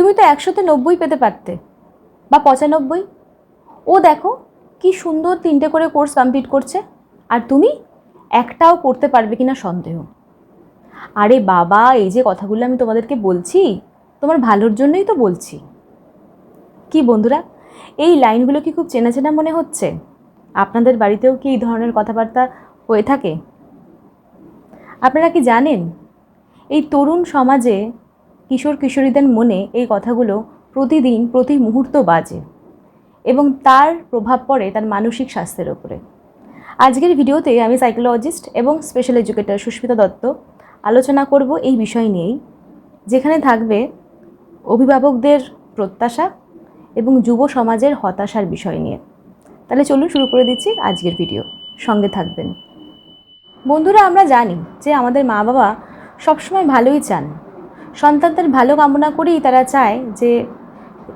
তুমি তো একশোতে নব্বই পেতে পারতে, বা পঁচানব্বই। ও দেখো কি সুন্দর তিনটে করে কোর্স কমপ্লিট করছে, আর তুমি একটাও করতে পারবে কিনা সন্দেহ। আরে বাবা, এই যে কথাগুলো আমি তোমাদেরকে বলছি, তোমার ভালোর জন্যই তো বলছি। কি বন্ধুরা, এই লাইনগুলো কি খুব চেনা চেনা মনে হচ্ছে? আপনাদের বাড়িতেও কি এই ধরনের কথাবার্তা হয়ে থাকে? আপনারা কি জানেন, এই তরুণ সমাজে কিশোর কিশোরীদের মনে এই কথাগুলো প্রতিদিন, প্রতি মুহূর্ত বাজে এবং তার প্রভাব পড়ে তার মানসিক স্বাস্থ্যের ওপরে আজকের ভিডিওতে আমি সাইকোলজিস্ট এবং স্পেশাল এডুকেটর সুস্মিতা দত্ত আলোচনা করব এই বিষয় নিয়েই, যেখানে থাকবে অভিভাবকদের প্রত্যাশা এবং যুব সমাজের হতাশার বিষয় নিয়ে। তাহলে চলুন শুরু করে দিচ্ছি আজকের ভিডিও। সঙ্গে থাকবেন। বন্ধুরা, আমরা জানি যে আমাদের মা বাবা সবসময় ভালোই চান। সন্তানদের ভালো কামনা করেই তারা চায় যে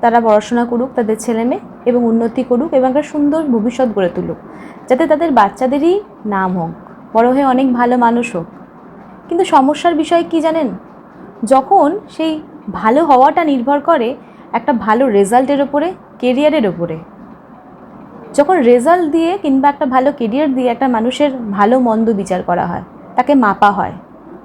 তারা পড়াশোনা করুক, তাদের ছেলে মেয়ে এবং উন্নতি করুক এবং একটা সুন্দর ভবিষ্যৎ গড়ে তুলুক, যাতে তাদের বাচ্চাদেরই নাম হোক, বড় হয়ে অনেক ভালো মানুষ হোক। কিন্তু সমস্যার বিষয় কি জানেন? যখন সেই ভালো হওয়াটা নির্ভর করে একটা ভালো রেজাল্টের ওপরে, কেরিয়ারের ওপরে। যখন রেজাল্ট দিয়ে কিংবা একটা ভালো কেরিয়ার দিয়ে একটা মানুষের ভালো, মন্দ বিচার করা হয়, তাকে মাপা হয়,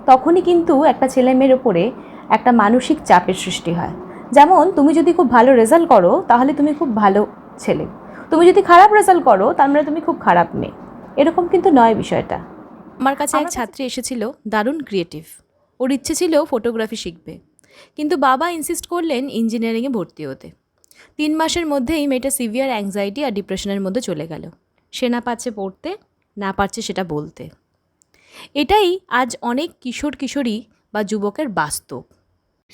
তখনই কিন্তু একটা ছেলে মেয়ের ওপরে একটা মানসিক চাপের সৃষ্টি হয়। যেমন তুমি যদি খুব ভালো রেজাল্ট করো তাহলে তুমি খুব ভালো ছেলে। তুমি যদি খারাপ রেজাল্ট করো তার মানে তুমি খুব খারাপ মেয়ে। এরকম কিন্তু নয় বিষয়টা। আমার কাছে এক ছাত্রী এসেছিল দারুণ ক্রিয়েটিভ ওর ইচ্ছে ছিল ফটোগ্রাফি শিখবে। কিন্তু বাবা ইনসিস্ট করলেন ইঞ্জিনিয়ারিংয়ে ভর্তি হতে। তিন মাসের মধ্যেই মেয়েটা সিভিয়ার অ্যাংজাইটি আর ডিপ্রেশনের মধ্যে চলে গেল। সে না পারছে পড়তে না পারছে সেটা বলতে। এটাই আজ অনেক কিশোর কিশোরী বা যুবকের বাস্তব।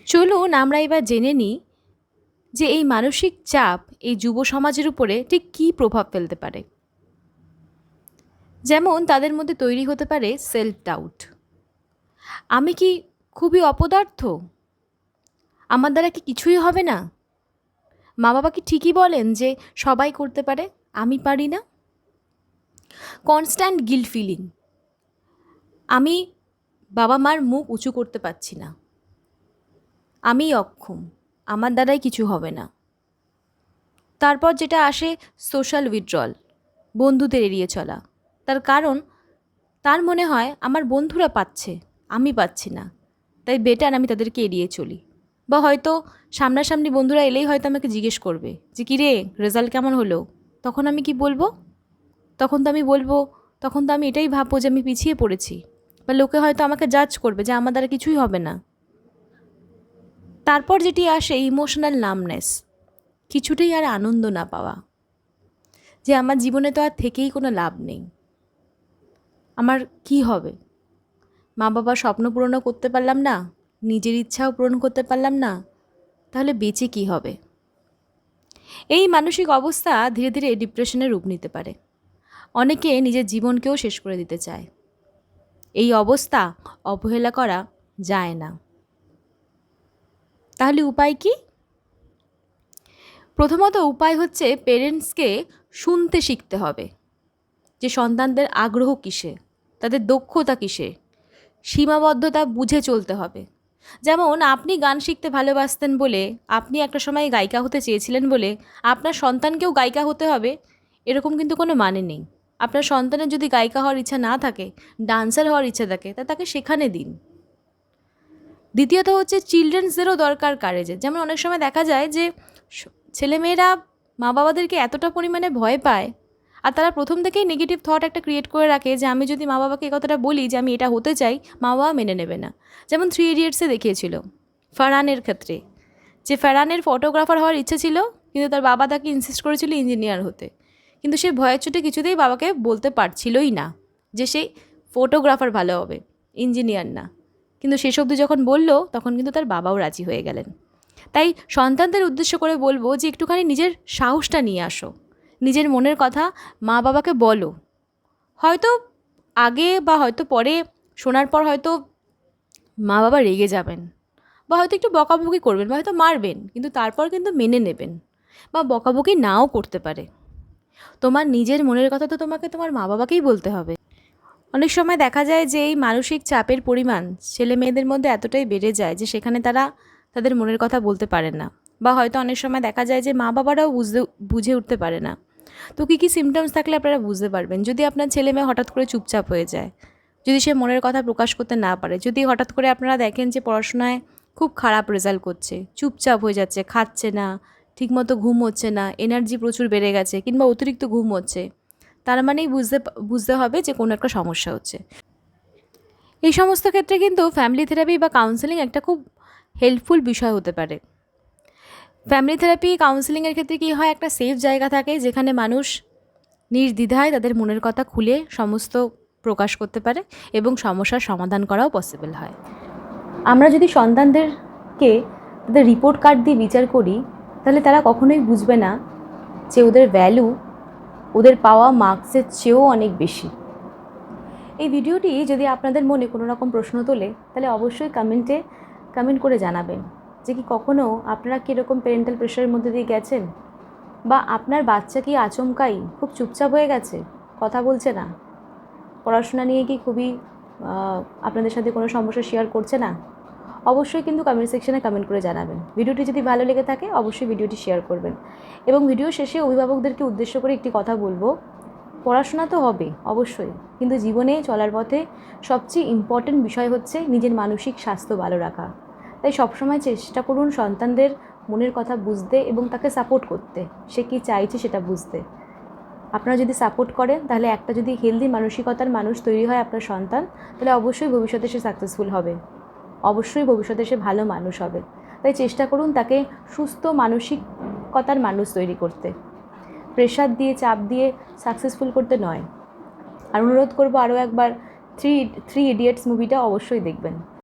চলুন আমরা এবার জেনে নিই যে এই মানসিক চাপ এই যুব সমাজের উপরে ঠিক কী প্রভাব ফেলতে পারে। যেমন তাদের মধ্যে তৈরি হতে পারে সেলফ ডাউট আমি কি খুবই অপদার্থ? আমার দ্বারা কি কিছুই হবে না? মা বাবা কি ঠিকই বলেন যে সবাই করতে পারে, আমি পারি না? কনস্ট্যান্ট গিল্ট ফিলিং আমি বাবা মার মুখ উঁচু করতে পারছি না। আমি অক্ষম, আমার দ্বারাই কিছু হবে না। তারপর যেটা আসে সোশ্যাল উইথড্রল বন্ধুদের এড়িয়ে চলা। তার কারণ, তার মনে হয় আমার বন্ধুরা পাচ্ছে, আমি পাচ্ছি না। তাই বেটার আমি তাদেরকে এড়িয়ে চলি। বা হয়তো সামনাসামনি বন্ধুরা এলেই হয়তো আমাকে জিজ্ঞেস করবে যে কী রে রেজাল্ট কেমন হলো? তখন আমি কি বলব? তখন তো আমি বলব, তখন তো আমি এটাই ভাববো যে আমি পিছিয়ে পড়েছি। বা লোকে হয়তো আমাকে জাজ করবে যে, আমার দ্বারা কিছুই হবে না। তারপর যেটি আসে ইমোশনাল নামনেস, কিছুতেই আর আনন্দ না পাওয়া। যে আমার জীবনে তো আর থেকেই কোনো লাভ নেই। আমার কি হবে? মা বাবার স্বপ্ন পূরণও করতে পারলাম না, নিজের ইচ্ছাও পূরণ করতে পারলাম না, তাহলে বেঁচে কি হবে? এই মানসিক অবস্থা ধীরে ধীরে ডিপ্রেশনের রূপ নিতে পারে। অনেকে নিজের জীবনকেও শেষ করে দিতে চায়। এই অবস্থা অবহেলা করা যায় না। তাহলে উপায় কি? প্রথমত উপায় হচ্ছে পেরেন্টসকে শুনতে শিখতে হবে যে সন্তানদের আগ্রহ কিসে, তাদের দক্ষতা কিসে, সীমাবদ্ধতা বুঝে চলতে হবে। যেমন, আপনি গান শিখতে ভালোবাসতেন বলে, আপনি একটা সময় গায়িকা হতে চেয়েছিলেন বলে, আপনার সন্তানকেও গায়িকা হতে হবে, এরকম কিন্তু কোনো মানে নেই। আপনার সন্তানের যদি গায়িকা হওয়ার ইচ্ছা না থাকে ডান্সার হওয়ার ইচ্ছা থাকে, তা তাকে সেখানে দিন। দ্বিতীয়ত হচ্ছে চিলড্রেন্সদেরও দরকার কারেজের যেমন অনেক সময় দেখা যায় যে ছেলেমেয়েরা মা বাবাদেরকে এতটা পরিমাণে ভয় পায় আর তারা প্রথম থেকেই নেগেটিভ থট একটা ক্রিয়েট করে রাখে যে আমি যদি মা বাবাকে কথাটা বলি যে আমি এটা হতে চাই মা বাবা মেনে নেবে না। যেমন থ্রি ইডিয়টসে দেখিয়েছিল, ফারহানের ক্ষেত্রে। যে ফারহানের ফটোগ্রাফার হওয়ার ইচ্ছে ছিল, কিন্তু তার বাবা তাকে ইনসিস্ট করেছিল ইঞ্জিনিয়ার হতে। কিন্তু সে ভয়ের চোটে কিছুতেই বাবাকে বলতে পারছিলই না যে সেই ফটোগ্রাফার ভালো হবে ইঞ্জিনিয়ার না। কিন্তু শেষ অবধি যখন বলল, তখন কিন্তু তার বাবাও রাজি হয়ে গেলেন। তাই সন্তানদের উদ্দেশ্য করে বলব যে একটুখানি নিজের সাহসটা নিয়ে আসো। নিজের মনের কথা মা বাবাকে বলো। হয়তো আগে বা হয়তো পরে, শোনার পর হয়তো মা বাবা রেগে যাবেন বা হয়তো একটু বকাবকি করবেন বা হয়তো মারবেন, কিন্তু তারপর কিন্তু মেনে নেবেন বা বকাবকি নাও করতে পারে। তোমার নিজের মনের কথা তো তোমাকে তোমার মা বাবাকেই বলতে হবে। অনেক সময় দেখা যায় যে এই মানসিক চাপের পরিমাণ ছেলে মেয়েদের মধ্যে এতটাই বেড়ে যায় যে সেখানে তারা তাদের মনের কথা বলতে পারে না। বা হয়তো অনেক সময় দেখা যায় যে মা বাবারাও বুঝতে, বুঝে উঠতে পারে না। তো কী কী সিমটমস থাকলে আপনারা বুঝতে পারবেন। যদি আপনার ছেলে মেয়ে হঠাৎ করে চুপচাপ হয়ে যায়, যদি সে মনের কথা প্রকাশ করতে না পারে, যদি হঠাৎ করে আপনারা দেখেন যে পড়াশোনায় খুব খারাপ রেজাল্ট করছে, চুপচাপ হয়ে যাচ্ছে, খাচ্ছে না, ঠিকমতো ঘুম হচ্ছে না এনার্জি প্রচুর বেড়ে গেছে, কিংবা অতিরিক্ত ঘুম হচ্ছে তার মানেই বুঝতে বুঝতে হবে যে কোনো একটা সমস্যা হচ্ছে। এই সমস্ত ক্ষেত্রে কিন্তু ফ্যামিলি থেরাপি বা কাউন্সেলিং একটা খুব হেল্পফুল বিষয় হতে পারে। ফ্যামিলি থেরাপি কাউন্সেলিংয়ের ক্ষেত্রে কী হয়, একটা সেফ জায়গা থাকে যেখানে মানুষ নির্দ্বিধায় তাদের মনের কথা খুলে সমস্ত প্রকাশ করতে পারে এবং সমস্যার সমাধান করাও পসিবল হয়। আমরা যদি সন্তানদেরকে তাদের রিপোর্ট কার্ড দিয়ে বিচার করি, তাহলে তারা কখনোই বুঝবে না যে ওদের ভ্যালু ওদের পাওয়া মার্কসের চেয়েও অনেক বেশি। এই ভিডিওটি যদি আপনাদের মনে কোনো রকম প্রশ্ন তোলে, তাহলে অবশ্যই কমেন্টে কমেন্ট করে জানাবেন যে কি কখনো আপনারা কীরকম প্যারেন্টাল প্রেশারের মধ্যে দিয়ে গেছেন? বা আপনার বাচ্চা কি আচমকাই খুব চুপচাপ হয়ে গেছে? কথা বলছে না? পড়াশোনা নিয়ে কি খুবই আপনাদের সাথে কোনো সমস্যা শেয়ার করছে না? অবশ্যই কিন্তু কমেন্ট সেকশনে কমেন্ট করে জানাবেন। ভিডিওটি যদি ভালো লেগে থাকে, অবশ্যই ভিডিওটি শেয়ার করবেন। এবং ভিডিও শেষে অভিভাবকদেরকে উদ্দেশ্য করে একটি কথা বলব। পড়াশোনা তো হবে, অবশ্যই। কিন্তু জীবনে চলার পথে সবচেয়ে ইম্পর্ট্যান্ট বিষয় হচ্ছে নিজের মানসিক স্বাস্থ্য ভালো রাখা। তাই সবসময় চেষ্টা করুন সন্তানদের মনের কথা বুঝতে এবং তাকে সাপোর্ট করতে। সে কী চাইছে সেটা বুঝতে। আপনারা যদি সাপোর্ট করেন, তাহলে একটা যদি হেলদি মানসিকতার মানুষ তৈরি হয় আপনার সন্তান, তাহলে অবশ্যই ভবিষ্যতে সে সাকসেসফুল হবে। অবশ্যই ভবিষ্যতে সে ভালো মানুষ হবে। তাই চেষ্টা করুন তাকে সুস্থ মানসিকতার মানুষ তৈরি করতে। প্রেশার দিয়ে, চাপ দিয়ে সাকসেসফুল করতে নয়। আর অনুরোধ করব আরও একবার থ্রি থ্রি ইডিয়েটস মুভিটা অবশ্যই দেখবেন।